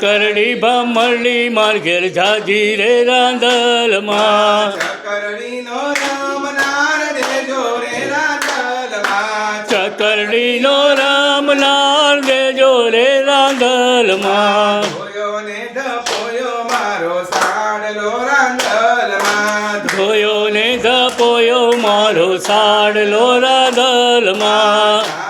ચકરડી ભમરડી માર ઘેર જાજી રે રાંદલમાં. ચકરડીનો રામ નાર દેજો રે રાંદલમાં. ચકરડીનો રામ નાર દેજો રે રાંદલમાં. ધોયો ને ધપોયો મારો સાડલો રાંદલમાં.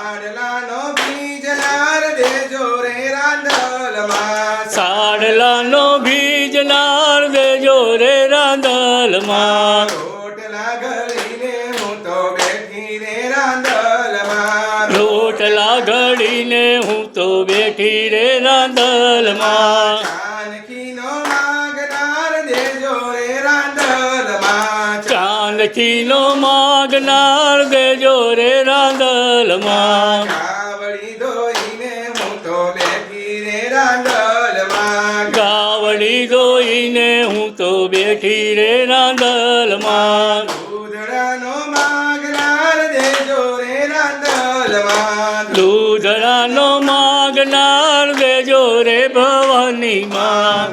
બીજ નાર દેજો રે રાંદલમાં રોટલા ઘડીને હું તો બેઠી રે રાંદલમાં રોટલા ઘડીને હું તો બેઠી રે રાંદલમાં જાનકીનો માગનાર દેજો રે રાંદલમાં ગાવડી દોઈને હું તો બેઠી રે રાંદલમાં. દૂધડાનો માગનાર દેજો રે રાંદલમાં. દૂધડાનો માગનાર દેજો રે ભવાની માં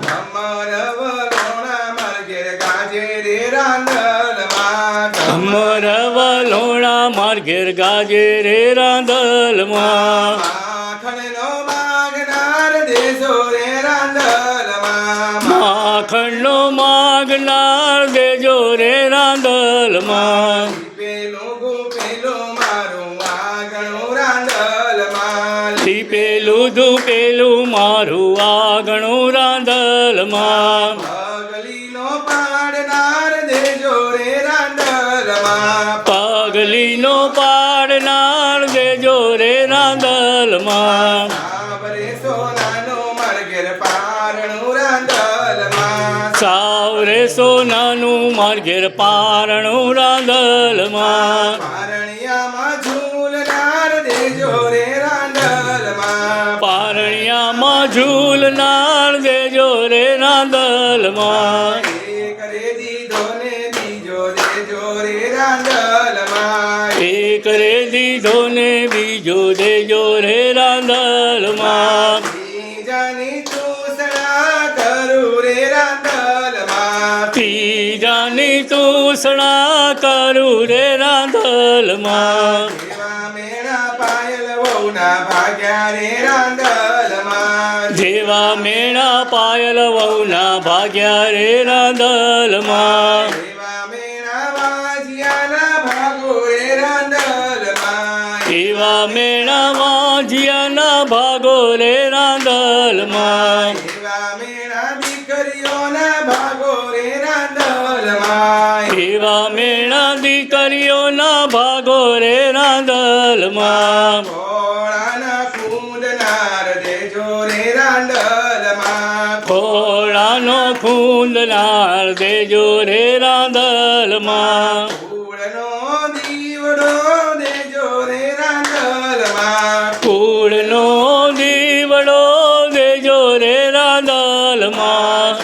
વલોણા માર ઘેર ગાજે રે રાંદલમાં. માખણનો માગનાર દેજો રે રાંદલમાં. પેલું ગુપેલું મારું આગણું રાંદલમાં. લીપેલું મારું આગણું રાંદલમાં. પગલીનો પાડનાર દેજો રે રાંદલમાં. પગલીનો પાડનાર દેજો રે રાંદલમાં. સાબરે સોનાનો માર ઘેર સોનાનું માર્ગેર પારણું રાંદલમાં પારણિયામાં ઝૂલનાર દેજો રે રાંદલમાં પારણિયામાં ઝૂલનાર દેજો રે રાંદલમાં એક રે દીધો ને બીજો દેજો રે રાંદલમાં તૂસણા કરું રે રાંદલમાં એવા મેળા પાયલ વહુના ભાગ્યા રે રાંદલમાં જેવા મેણા પાયલ વહુના ભાગ્યા રે રાંદલમાં એવા મેળા વાજિયાના ભાગો રે રાંદલમાં એવા મેણા ભાગો રે રાંદલમાં દીકરીઓના ભાગો રે રાંદલમાં એવા મેણા દીકરીઓના ભાગો રે રાંદલમાં ખોળાનો ખૂંદનાર દેજો રે રાંદલમાં ફૂલનો દીવડો દેજો રે રાંદલમાં કુળનો દીવડો દેજો રે રાંદલમાં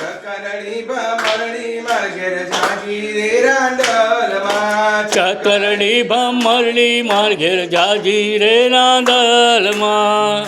ચકરડી ભમરડી માર ઘેર જાજી રે રાંદલમાં